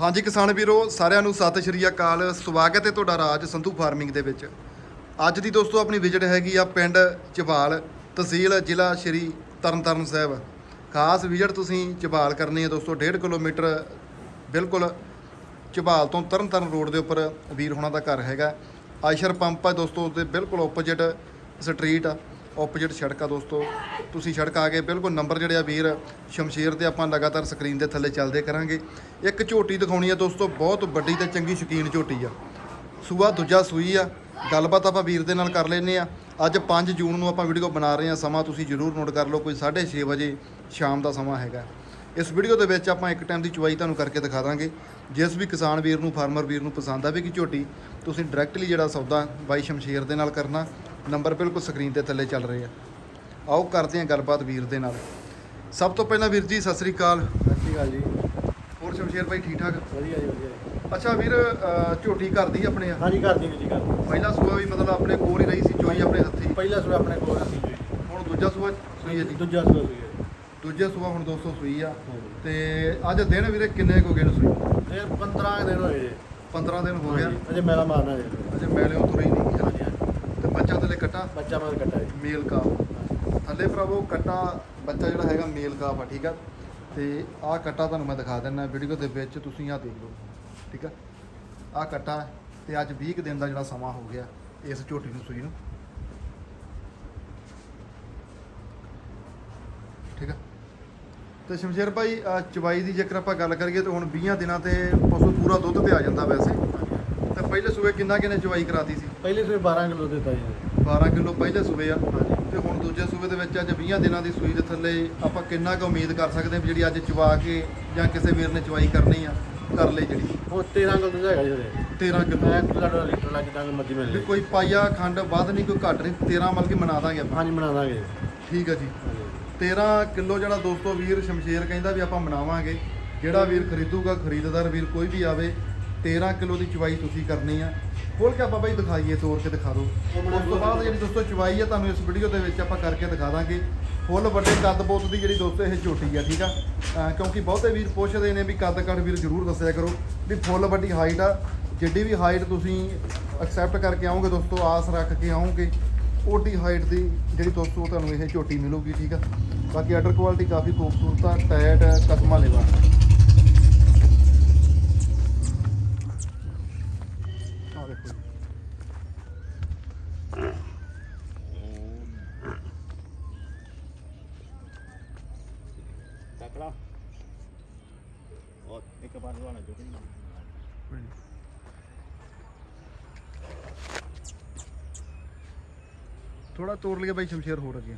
ਹਾਂਜੀ ਕਿਸਾਨ ਵੀਰੋ, ਸਾਰਿਆਂ ਨੂੰ ਸਤਿ ਸ਼੍ਰੀ ਅਕਾਲ। ਸਵਾਗਤ ਹੈ ਤੁਹਾਡਾ ਰਾਜ ਸੰਧੂ ਫਾਰਮਿੰਗ ਦੇ ਵਿੱਚ। ਅੱਜ ਦੀ ਦੋਸਤੋ ਆਪਣੀ ਵਿਜ਼ਿਟ ਹੈਗੀ ਆ ਪਿੰਡ ਚਬਾਲ, ਤਹਿਸੀਲ ਜ਼ਿਲ੍ਹਾ ਸ਼੍ਰੀ ਤਰਨਤਾਰਨ ਸਾਹਿਬ। ਖਾਸ ਵਿਜ਼ਿਟ ਤੁਸੀਂ ਚਬਾਲ ਕਰਨੀ ਹੈ ਦੋਸਤੋ 1.5 ਕਿਲੋਮੀਟਰ ਬਿਲਕੁਲ ਚਬਾਲ ਤੋਂ ਤਰਨਤਾਰਨ ਰੋਡ ਦੇ ਉੱਪਰ ਵੀਰ ਹੋਣਾ ਦਾ ਘਰ ਹੈਗਾ। ਆਇਸ਼ਰ ਪੰਪ ਆ ਦੋਸਤੋ ਦੇ ਬਿਲਕੁਲ ਆਪੋਜੀਟ ਸਟਰੀਟ ਆ। ਆਪੋਜੀਟ ਸੜਕ ਆ ਦੋਸਤੋ। ਤੁਸੀਂ ਸੜਕ ਆ ਕੇ ਬਿਲਕੁਲ ਨੰਬਰ ਜਿਹੜੇ ਆ ਵੀਰ, ਸ਼ਮਸ਼ੀਰ ਤੇ ਆਪਾਂ ਲਗਾਤਾਰ ਸਕਰੀਨ ਦੇ ਥੱਲੇ ਚੱਲਦੇ ਕਰਾਂਗੇ। ਇੱਕ ਝੋਟੀ ਦਿਖਾਉਣੀ ਆ ਦੋਸਤੋ, ਬਹੁਤ ਵੱਡੀ ਤੇ ਚੰਗੀ ਸ਼ੌਕੀਨ ਝੋਟੀ ਆ। ਸੂਆ ਦੂਜਾ ਸੂਈ ਆ, ਗੱਲਬਾਤ ਆਪਾਂ ਵੀਰ ਦੇ ਨਾਲ ਕਰ ਲੈਨੇ ਆ। ਅੱਜ 5 ਜੂਨ ਨੂੰ ਆਪਾਂ ਵੀਡੀਓ ਬਣਾ ਰਹੇ ਆ, ਸਮਾਂ ਤੁਸੀਂ ਜਰੂਰ ਨੋਟ ਕਰ ਲਓ, ਕੋਈ 6:30 ਵਜੇ ਸ਼ਾਮ ਦਾ ਸਮਾਂ ਹੈਗਾ। ਇਸ ਵੀਡੀਓ ਦੇ ਵਿੱਚ ਆਪਾਂ ਇੱਕ ਟਾਈਮ ਦੀ ਚੁਆਈ ਤੁਹਾਨੂੰ ਕਰਕੇ ਦਿਖਾ ਦਾਂਗੇ। ਜਿਸ ਵੀ ਕਿਸਾਨ ਵੀਰ ਨੂੰ ਫਾਰਮਰ ਵੀਰ ਨੂੰ ਪਸੰਦ ਆਵੇਗੀ ਝੋਟੀ ਤੁਸੀਂ ਡਾਇਰੈਕਟਲੀ ਜਿਹੜਾ ਸੌਦਾ ਬਾਈ ਸ਼ਮਸ਼ੀਰ ਦੇ ਨਾਲ ਕਰਨਾ ਨੰਬਰ ਬਿਲਕੁਲ ਸਕਰੀਨ ਤੇ ਥੱਲੇ ਚੱਲ ਰਹੇ ਆ। ਆਓ ਕਰਦੇ ਹਾਂ ਗੱਲਬਾਤ ਵੀਰ ਦੇ ਨਾਲ। ਸਭ ਤੋਂ ਪਹਿਲਾਂ ਵੀਰ ਜੀ ਸਤਿ ਸ੍ਰੀ ਅਕਾਲ। ਸਤਿ ਸ਼੍ਰੀ ਅਕਾਲ ਜੀ। ਹੋਰ ਸ਼ਮਸ਼ੀਰ ਭਾਈ ਠੀਕ ਠਾਕ? ਵਧੀਆ ਜੀ ਵਧੀਆ ਜੀ। ਅੱਛਾ ਵੀਰ ਝੋਟੀ ਕਰਦੀ ਆਪਣੇ ਆ? ਹਾਂਜੀ ਕਰਦੀ ਜੀ ਕਰਦੀ ਪਹਿਲਾ ਸੂਆ ਵੀ ਮਤਲਬ ਆਪਣੇ ਕੋਲ ਹੀ ਰਹੀ ਸੀ ਚੋਈ ਆਪਣੇ ਹੱਥੀ। ਪਹਿਲਾ ਸੂਆ ਆਪਣੇ ਕੋਲ ਸੀ ਜੀ। ਹੁਣ ਦੂਜਾ ਸੂਆ ਸੂਈ ਹੈ ਜੀ? ਦੂਜਾ ਸੂਆ ਸੀ ਦੂਜਾ ਸੂਆ ਹੁਣ 200 ਸੂਈ ਆ। ਹਾਂਜੀ। ਤੇ ਅੱਜ ਦਿਨ ਵੀਰੇ ਕਿੰਨੇ ਕੁ ਹੋ ਗਏ ਨੇ ਸੂਈ? ਇਹ 15 ਕੁ ਦਿਨ ਹੋਏ ਜੀ। 15 ਦਿਨ ਹੋ ਗਿਆ। ਹਾਂਜੀ, ਅਜੇ ਮੇਲਾ ਮਾਰਨਾ ਜੀ। ਅਜੇ ਮੈਲਿਓਂ ਤੁਰੀ ਨਹੀਂ ਹੈ ਹਾਂਜੀ ਹਾਂਜੀ ਤੇ ਬੱਚਾ ਥੱਲੇ ਕੱਟਾ? ਬੱਚਾ ਮਗਰ ਕੱਟਾ ਜੀ। ਮੇਲ ਕਾਫ ਥੱਲੇ ਭਰਾਵੋ ਕੱਟਾ ਬੱਚਾ ਜਿਹੜਾ ਹੈਗਾ ਮੇਲ ਕਾਫ ਆ ਠੀਕ ਆ? ਤੇ ਆਹ ਕੱਟਾ ਤੁਹਾਨੂੰ ਮੈਂ ਦਿਖਾ ਦਿੰਦਾ ਵੀਡੀਓ ਦੇ ਵਿੱਚ ਤੁਸੀਂ ਆਹ ਦੇਖ ਲਓ ਠੀਕ ਆ? ਆਹ ਕੱਟਾ ਤੇ ਅੱਜ 20 ਕੁ ਦਿਨ ਦਾ ਜਿਹੜਾ ਸਮਾਂ ਹੋ ਗਿਆ ਇਸ ਝੋਟੀ ਨੂੰ ਸੂਈ ਨੂੰ। ਠੀਕ ਆ? ਤੇ ਸ਼ਮਸ਼ੇਰ ਭਾਈ ਚਵਾਈ ਦੀ ਜੇਕਰ ਆਪਾਂ ਗੱਲ ਕਰੀਏ ਤੇ ਹੁਣ 20 ਦਿਨਾਂ ਤੇ ਪਸ਼ੂ ਪੂਰਾ ਦੁੱਧ ਤੇ ਆ ਜਾਂਦਾ ਵੈਸੇ। ਤੇ ਪਹਿਲੇ ਸੂਏ ਕਿੰਨਾ ਕਿਨੇ ਚਵਾਈ ਕਰਾਤੀ ਸੀ? ਪਹਿਲੇ ਸੂਏ 12 ਕਿਲੋ ਦਿੱਤਾ ਜੀ। 12 ਕਿਲੋ ਪਹਿਲੇ ਸੂਏ ਆ। ਤੇ ਹੁਣ ਦੂਜੇ ਸੂਬੇ ਦੇ ਵਿੱਚ ਅੱਜ 20 ਦਿਨਾਂ ਦੀ ਸੂਈ ਦੇ ਥੱਲੇ ਆਪਾਂ ਕਿੰਨਾ ਕੁ ਉਮੀਦ ਕਰ ਸਕਦੇ ਹਾਂ ਵੀ ਜਿਹੜੀ ਅੱਜ ਚਵਾ ਕੇ ਜਾਂ ਕਿਸੇ ਵੀਰ ਨੇ ਚਵਾਈ ਕਰਨੀ ਆ ਕਰ ਲਈ ਜਿਹੜੀ। ਉਹ 13 ਕਿਲੋ ਦੁੱਧ ਹੈਗਾ ਜੀ ਉਹਦੇ 13 ਕਿਲੋ। ਮੈਂ ਕਿਲੋ ਲੀਟਰ ਲੱਗ ਜਿੱਦਾਂ ਮੱਦੀ ਮਿਲ ਵੀ ਜੇ ਕੋਈ ਪਾਈਆ ਖੰਡ ਵੱਧ ਨਹੀਂ ਕੋਈ ਘੱਟ ਨਹੀਂ 13 ਮਲ ਕੇ ਮਨਾ ਦਾਂਗੇ ਆਪਾਂ। ਹਾਂਜੀ ਬਣਾ ਦਾਂਗੇ। ਠੀਕ ਆ ਜੀ। ਹਾਂਜੀ। 13 ਕਿਲੋ ਜਿਹੜਾ ਦੋਸਤੋ ਵੀਰ ਸ਼ਮਸ਼ੇਰ ਕਹਿੰਦਾ ਵੀ ਆਪਾਂ ਮਨਾਵਾਂਗੇ ਜਿਹੜਾ ਵੀਰ ਖਰੀਦੂਗਾ ਖਰੀਦਦਾਰ ਵੀਰ ਕੋਈ ਵੀ ਆਵੇ 13 ਕਿਲੋ ਦੀ ਚਵਾਈ ਤੁਸੀਂ ਕਰਨੀ ਆ। ਖੋਲ ਕੇ ਆਪਾਂ ਬਾਈ ਦਿਖਾਈਏ ਤੋੜ ਕੇ ਦਿਖਾ ਦਿਓ। ਉਸ ਤੋਂ ਬਾਅਦ ਜਿਹੜੀ ਦੋਸਤੋ ਚਵਾਈ ਆ ਤੁਹਾਨੂੰ ਇਸ ਵੀਡੀਓ ਦੇ ਵਿੱਚ ਆਪਾਂ ਕਰਕੇ ਦਿਖਾ ਦਾਂਗੇ। ਫੁੱਲ ਵੱਡੇ ਕੱਦ ਬੋਤ ਦੀ ਜਿਹੜੀ ਦੋਸਤੋ ਇਹ ਝੋਟੀ ਆ ਠੀਕ ਆ? ਕਿਉਂਕਿ ਬਹੁਤੇ ਵੀਰ ਪੁੱਛਦੇ ਨੇ ਵੀ ਕੱਦ ਕੱਦ ਵੀਰ ਜ਼ਰੂਰ ਦੱਸਿਆ ਕਰੋ ਵੀ ਫੁੱਲ ਵੱਡੀ ਹਾਈਟ ਆ। ਜਿੱਡੀ ਵੀ ਹਾਈਟ ਤੁਸੀਂ ਐਕਸੈਪਟ ਕਰਕੇ ਆਓਗੇ ਦੋਸਤੋ ਆਸ ਰੱਖ ਕੇ ਆਓਗੇ ਓਡੀ ਹਾਈਟ ਦੀ ਜਿਹੜੀ ਦੋਸਤੋ ਤੁਹਾਨੂੰ ਇਹ ਝੋਟੀ ਮਿਲੂਗੀ ਠੀਕ ਆ? ਬਾਕੀ ਆਰਡਰ ਕੁਆਲਿਟੀ ਕਾਫੀ ਖੂਬਸੂਰਤ ਆ ਟੈਟ ਕਸਮਾ ਲੈਵਾ ਆ ਦੇਖੋ ਜੀ। ਤਕੜਾ ਉਹ ਇੱਕ ਵਾਰ ਲਵਾਣਾ ਜੋ ਕਿ ਥੋੜਾ ਤੋੜ ਲਿਆ ਬਾਈ, ਸ਼ਮਸ਼ੇਰ ਹੋਰ ਅੱਗੇ।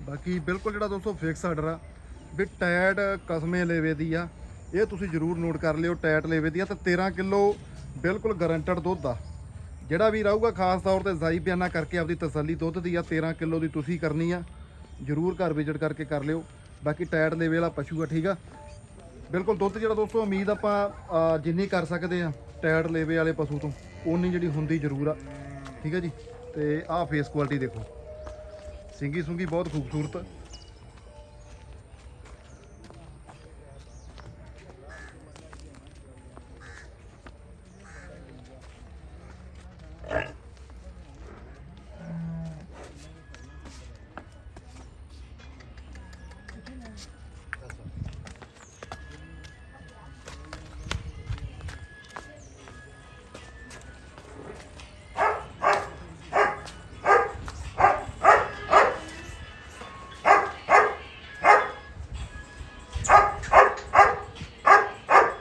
ਬਾਕੀ ਬਿਲਕੁਲ ਜਿਹੜਾ ਦੋਸਤੋ ਫਿਕਸ ਆਰਡਰ ਆ, ਵੀ ਟੈਟ ਕਸਮੇ ਲੇਵੇ ਦੀ ਆ, ਇਹ ਤੁਸੀਂ ਜਰੂਰ ਨੋਟ ਕਰ ਲਿਓ ਟੈਟ ਲੇਵੇ ਦੀ ਆ, ਤੇ 13 ਕਿਲੋ ਬਿਲਕੁਲ ਗਾਰੰਟਡ ਦੁੱਧ ਆ। ਜਿਹੜਾ ਵੀ ਰਹੂਗਾ ਖਾਸ ਤੌਰ ਤੇ ਜ਼ਾਈ ਬਿਆਨਾ ਕਰਕੇ ਆਪਦੀ ਤਸੱਲੀ ਦੁੱਧ ਦੀ ਆ 13 ਕਿਲੋ ਦੀ ਤੁਸੀਂ ਕਰਨੀ ਆ। ਜਰੂਰ ਘਰ ਵਿਜ਼ਿਟ ਕਰਕੇ ਕਰ ਲਿਓ। ਬਾਕੀ ਟੈਟ ਲੇਵੇ ਵਾਲਾ ਪਸ਼ੂ ਆ, ਠੀਕ ਆ? ਬਿਲਕੁਲ ਦੁੱਧ ਜਿਹੜਾ ਦੋਸਤੋ, ਉਮੀਦ ਆਪਾਂ ਜਿੰਨੀ ਕਰ ਸਕਦੇ ਆ ਟੈਟ ਲੇਵੇ ਵਾਲੇ ਪਸ਼ੂ ਤੋਂ ਉਨੀ ਜਿਹੜੀ ਹੁੰਦੀ ਜ਼ਰੂਰ ਆ। ਠੀਕ ਆ ਜੀ? ਤੇ ਆਹ ਫੇਸ ਕੁਆਲਿਟੀ ਦੇਖੋ। ਸਿੰਗੀ ਸੁੰਗੀ ਬਹੁਤ ਖੂਬਸੂਰਤ।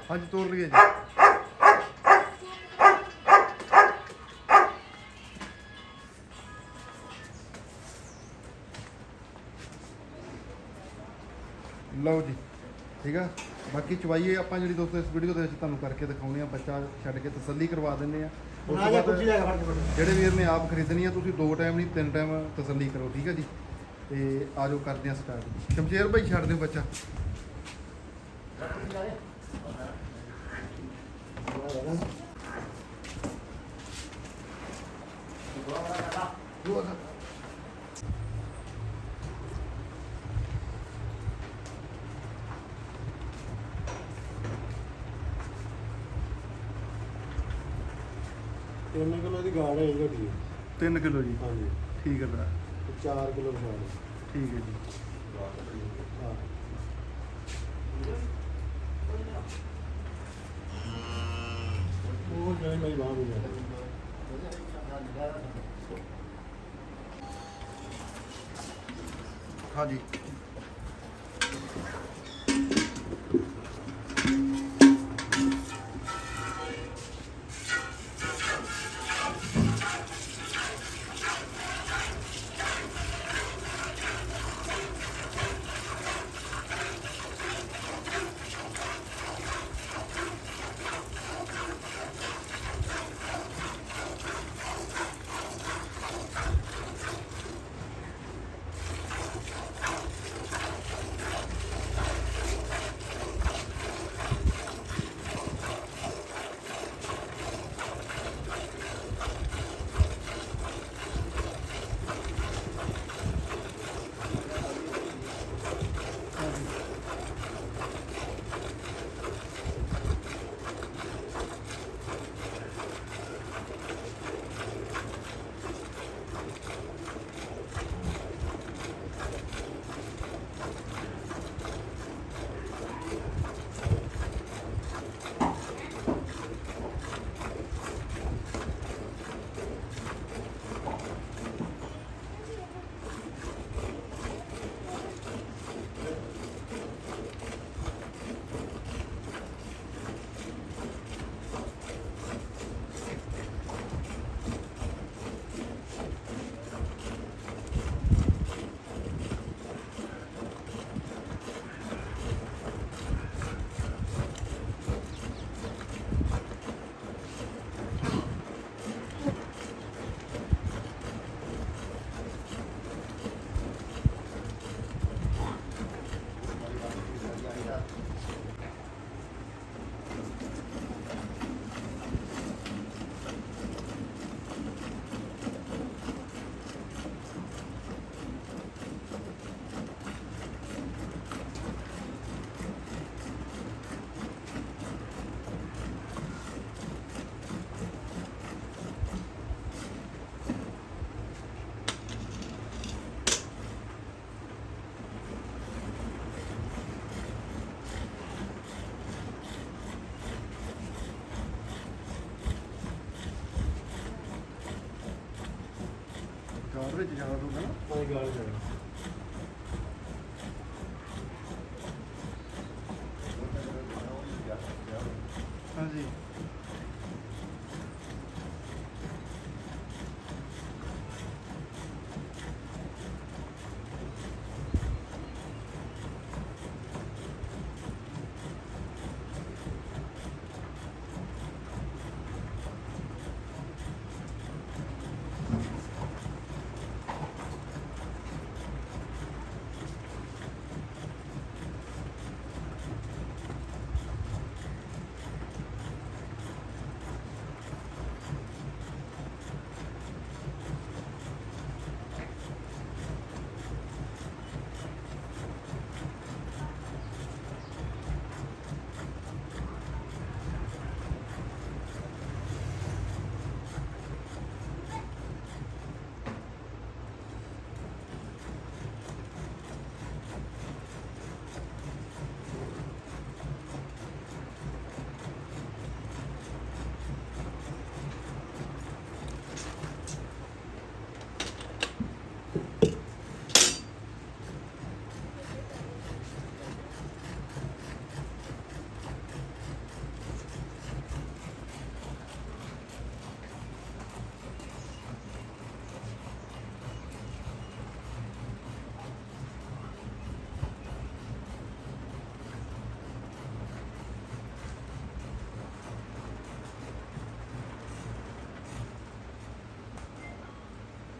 ਅੱਜ ਤੋੜ ਲਈਏ ਜੀ। ਲਓ ਜੀ ਠੀਕ ਆ? ਬਾਕੀ ਚਵਾਈਏ ਆਪਾਂ ਜਿਹੜੀ ਦੋਸਤੋ ਇਸ ਵੀਡੀਓ ਦੇ ਵਿੱਚ ਤੁਹਾਨੂੰ ਕਰਕੇ ਦਿਖਾਉਣੇ ਆ ਬੱਚਾ ਛੱਡ ਕੇ ਤਸੱਲੀ ਕਰਵਾ ਦਿੰਦੇ ਆ। ਉਸ ਆ ਤੋਂ ਬਾਅਦ ਜਿਹੜੇ ਵੀਰ ਨੇ ਆਪ ਖਰੀਦਣੀ ਆ ਤੁਸੀਂ ਦੋ ਟਾਈਮ ਨਹੀਂ ਤਿੰਨ ਟਾਈਮ ਤਸੱਲੀ ਕਰੋ ਠੀਕ ਹੈ ਜੀ? ਤੇ ਆਜੋ ਕਰਦੇ ਆ ਸਟਾਰਟ ਸ਼ਮਸ਼ੇਰ ਭਾਈ ਛੱਡ ਦਿਓ ਬੱਚਾ। ਤਿੰਨ ਕਿਲੋ ਦੀ ਗਾੜ ਹੈ ਇਹ ਝੋਟੀ 3 ਕਿਲੋ ਜੀ। ਹਾਂਜੀ। ਠੀਕ ਹੈ ਭਰਾ। 4 ਕਿਲੋ ਵਿਸ਼ਾਲ ਠੀਕ ਹੈ ਜੀ। ਹਾਂ। ਉਹ ਜਿਹੜੀ ਹੋ ਗਿਆ। ਹਾਂਜੀ। ਕਾਰ ਵਿੱਚ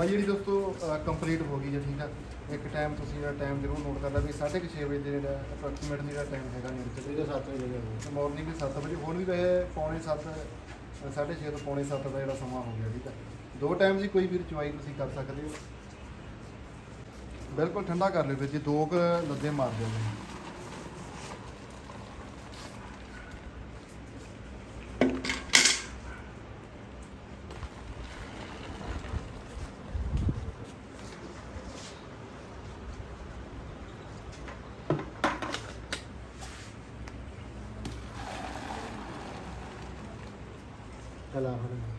ਵਾਈ ਜਿਹੜੀ ਦੋਸਤੋ ਕੰਪਲੀਟ ਹੋ ਗਈ ਹੈ ਠੀਕ ਆ। ਇੱਕ ਟਾਈਮ ਤੁਸੀਂ ਜਿਹੜਾ ਟਾਈਮ ਜ਼ਰੂਰ ਨੋਟ ਕਰਨਾ ਵੀ 6:30 ਵਜੇ ਦੇ ਜਿਹੜਾ ਅਪਰੋਕਸੀਮੇਟਲੀ ਜਿਹੜਾ ਟਾਈਮ ਹੈਗਾ ਨੇੜੇ ਇਹਦੇ ਸੱਤ ਵਜੇ ਗਏ ਮਾਰਨਿੰਗ ਦੇ 7 ਵਜੇ ਹੁਣ ਵੀ ਵੈਸੇ ਪੌਣੇ 7 6:30 ਤੋਂ ਪੌਣੇ 7 ਦਾ ਜਿਹੜਾ ਸਮਾਂ ਹੋ ਗਿਆ ਠੀਕ ਆ। ਦੋ ਟਾਈਮ ਦੀ ਕੋਈ ਵੀ ਚੁਆਈ ਤੁਸੀਂ ਕਰ ਸਕਦੇ ਹੋ। ਬਿਲਕੁਲ ਠੰਡਾ ਕਰ ਲਿਓ ਫਿਰ ਜੀ ਦੋ ਕੁ ਲੱਦੇ ਮਾਰ ਦਿਓ। ਜੀ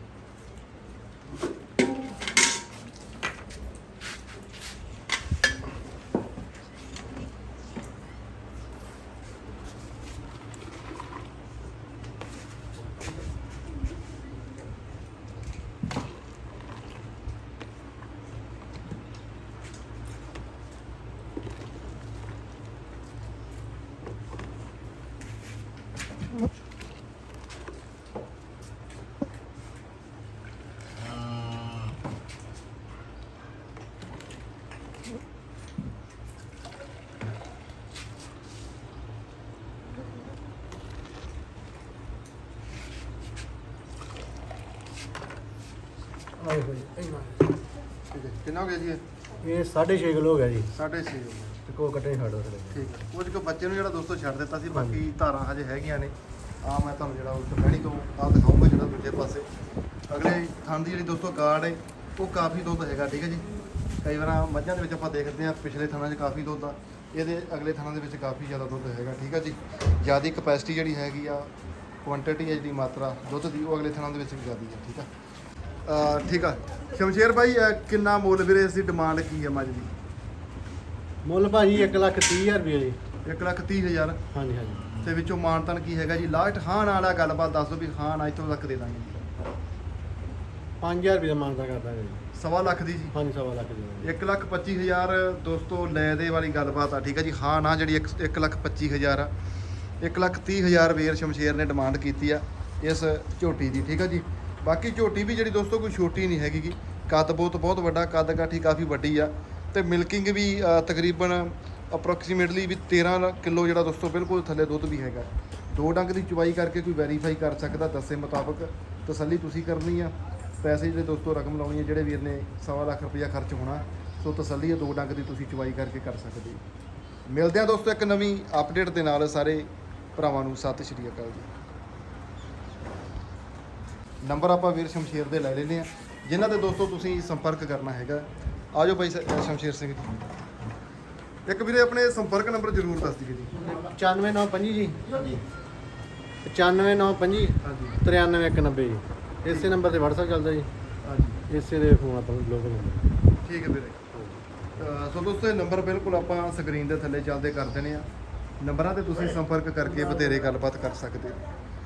ਆਏ ਹੋਏ ਠੀਕ ਹੈ ਕਿੰਨਾ ਹੋ ਗਿਆ ਜੀ ਇਹ? ਇਹ 6.5 ਕਿਲੋ ਹੋ ਗਿਆ ਜੀ। 6.5 ਹੋ ਗਿਆ। ਤੇ ਕੋ ਕੱਟੇ ਛੱਡ ਦੋ ਥਲੇ ਠੀਕ ਹੈ। ਕੁਝ ਕੁ ਬੱਚੇ ਨੂੰ ਜਿਹੜਾ ਦੋਸਤੋ ਛੱਡ ਦਿੱਤਾ ਸੀ ਬਾਕੀ ਧਾਰਾਂ ਹਜੇ ਹੈਗੀਆਂ ਨੇ। ਆ ਮੈਂ ਤੁਹਾਨੂੰ ਜਿਹੜਾ ਉਸ ਪਹਿਣੀ ਤੋਂ ਆ ਦਿਖਾਊਂਗਾ ਜਿਹੜਾ ਦੂਜੇ ਪਾਸੇ। ਅਗਲੇ ਥਣ ਦੀ ਜਿਹੜੀ ਦੋਸਤੋ ਕਾਰਡ ਹੈ ਉਹ ਕਾਫੀ ਦੁੱਧ ਹੈਗਾ ਠੀਕ ਹੈ ਜੀ। ਕਈ ਵਾਰ ਮੱਝਾਂ ਦੇ ਵਿੱਚ ਆਪਾਂ ਦੇਖਦੇ ਆ ਪਿਛਲੇ ਥਣਾਂ 'ਚ ਕਾਫੀ ਦੁੱਧ ਆ। ਇਹਦੇ ਅਗਲੇ ਥਣਾਂ ਦੇ ਵਿੱਚ ਕਾਫੀ ਜ਼ਿਆਦਾ ਦੁੱਧ ਹੈਗਾ ਠੀਕ ਹੈ ਜੀ। ਜ਼ਿਆਦਾ ਕਪੈਸਿਟੀ ਜਿਹੜੀ ਹੈਗੀ ਆ ਕੁਆਂਟੀਟੀ ਹੈ ਜਿਹੜੀ ਮਾਤਰਾ ਦੁੱਧ ਦੀ ਉਹ ਅਗਲੇ ਥਣਾਂ ਦੇ ਵਿੱਚ ਵੀ ਜ਼ਿਆਦੀ ਹੈ ਠੀਕ ਆ ਅਹ ਠੀਕ ਆ। ਸ਼ਮਸ਼ੇਰ ਭਾਈ ਅਹ ਕਿੰਨਾ ਮੁੱਲ ਵੀਰੇ ਇਸ ਦੀ ਡਿਮਾਂਡ ਕੀ ਹੈ ਮੱਝ ਦੀ? ਮੁੱਲ ਭਾਜੀ 1 ਲੱਖ 30 ਹਜ਼ਾਰ ਰੁਪਏ ਜੀ 1 ਲੱਖ ਤੀਹ ਹਜ਼ਾਰ। ਹਾਂਜੀ ਹਾਂਜੀ। ਤੇ ਵਿੱਚੋਂ ਮਾਨਤਨ ਕੀ ਹੈਗਾ ਜੀ? ਲਾਸਟ ਹਾਂ ਨਾਲ ਵਾਲਾ ਗੱਲਬਾਤ ਦੱਸ ਦਿਓ ਵੀ ਹਾਂ ਨਾ ਇੱਥੋਂ ਤੱਕ ਦੇ ਦਾਂਗੇ 5000 ਰੁਪਏ ਦਾ ਮੰਗਦਾ ਕਰਦਾ ਜੀ। ਸਵਾ ਲੱਖ ਦੀ ਜੀ। ਹਾਂਜੀ ਸਵਾ ਲੱਖ ਦੀ। 1 ਲੱਖ 25 ਹਜ਼ਾਰ ਦੋਸਤੋ ਲੈ ਦੇ ਵਾਲੀ ਗੱਲਬਾਤ ਆ ਠੀਕ ਹੈ ਜੀ? ਹਾਂ ਨਾ ਜਿਹੜੀ 1 ਲੱਖ 25 ਹਜ਼ਾਰ ਆ। 1 ਲੱਖ 30 ਹਜ਼ਾਰ ਵੇਰ ਸ਼ਮਸ਼ੇਰ ਨੇ ਡਿਮਾਂਡ ਕੀਤੀ ਆ ਇਸ ਝੋਟੀ ਦੀ ਠੀਕ ਹੈ ਜੀ? ਬਾਕੀ ਝੋਟੀ ਵੀ ਜਿਹੜੀ ਦੋਸਤੋ ਕੋਈ ਛੋਟੀ ਨਹੀਂ ਹੈਗੀ ਗੀ। ਕੱਦ ਬਹੁਤ ਬਹੁਤ ਵੱਡਾ, ਕੱਦ ਕਾਠੀ ਕਾਫੀ ਵੱਡੀ ਆ। ਤੇ ਮਿਲਕਿੰਗ ਵੀ ਤਕਰੀਬਨ ਅਪਰੋਕਸੀਮੇਟਲੀ ਵੀ 13 ਕਿਲੋ ਜਿਹੜਾ ਦੋਸਤੋ ਬਿਲਕੁਲ ਥੱਲੇ ਦੁੱਧ ਵੀ ਹੈਗਾ। ਦੋ ਡੰਗ ਦੀ ਚੁਵਾਈ ਕਰਕੇ ਕੋਈ ਵੈਰੀਫਾਈ ਕਰ ਸਕਦਾ ਦੱਸੇ ਮੁਤਾਬਕ। ਤਸੱਲੀ ਤੁਸੀਂ ਕਰਨੀ ਆ। ਪੈਸੇ ਜਿਹੜੇ ਦੋਸਤੋ ਰਕਮ ਲਾਉਣੀ ਹੈ ਜਿਹੜੇ ਵੀਰ ਨੇ ਸਵਾ ਲੱਖ ਰੁਪਇਆ ਖਰਚ ਹੋਣਾ, ਸੋ ਤਸੱਲੀ ਹੈ ਦੋ ਡੰਗ ਦੀ ਤੁਸੀਂ ਚੁਵਾਈ ਕਰਕੇ ਕਰ ਸਕਦੇ ਹੋ। ਮਿਲਦੇ ਹਾਂ ਦੋਸਤੋ ਇੱਕ ਨਵੀਂ ਅਪਡੇਟ ਦੇ ਨਾਲ ਸਾਰੇ ਭਰਾਵਾਂ ਨੂੰ। ਸਤਿ ਸ਼੍ਰੀ ਅਕਾਲ ਜੀ। ਨੰਬਰ ਆਪਾਂ ਵੀਰ ਸ਼ਮਸ਼ੇਰ ਦੇ ਲੈ ਲੈਨੇ ਆ ਜਿਨ੍ਹਾਂ ਤੇ ਦੋਸਤੋ ਤੁਸੀਂ ਸੰਪਰਕ ਕਰਨਾ ਹੈਗਾ ਆਜੋ ਭਾਈ ਸ- ਸ਼ਮਸ਼ੇਰ ਸਿੰਘ ਜੀ। ਇੱਕ ਵੀਰੇ ਆਪਣੇ ਸੰਪਰਕ ਨੰਬਰ ਜ਼ਰੂਰ ਦੱਸ ਦਿਓ ਜੀ। 95925 ਜੀ। 95925 ਹਾਂਜੀ। 93190 ਜੀ। ਇਸੇ ਨੰਬਰ ਤੇ WhatsApp ਚੱਲਦਾ ਜੀ। ਹਾਂਜੀ। ਇਸੇ ਦੇ ਫੋਨ ਆਪਾਂ ਨੂੰ ਲੋਕਲ ਨੰਬਰ ਠੀਕ ਹੈ ਵੀਰੇ। ਅਹ ਸੋ ਦੋਸਤੋ ਇਹ ਨੰਬਰ ਬਿਲਕੁਲ ਆਪਾਂ ਸਕਰੀਨ ਦੇ ਥੱਲੇ ਚੱਲਦੇ ਕਰ ਦਿੰਦੇ ਆ। ਨੰਬਰਾਂ ਤੇ ਤੁਸੀਂ ਸੰਪਰਕ ਕਰਕੇ ਬਥੇਰੇ ਗੱਲਬਾਤ ਕਰ ਸਕਦੇ ਹੋ।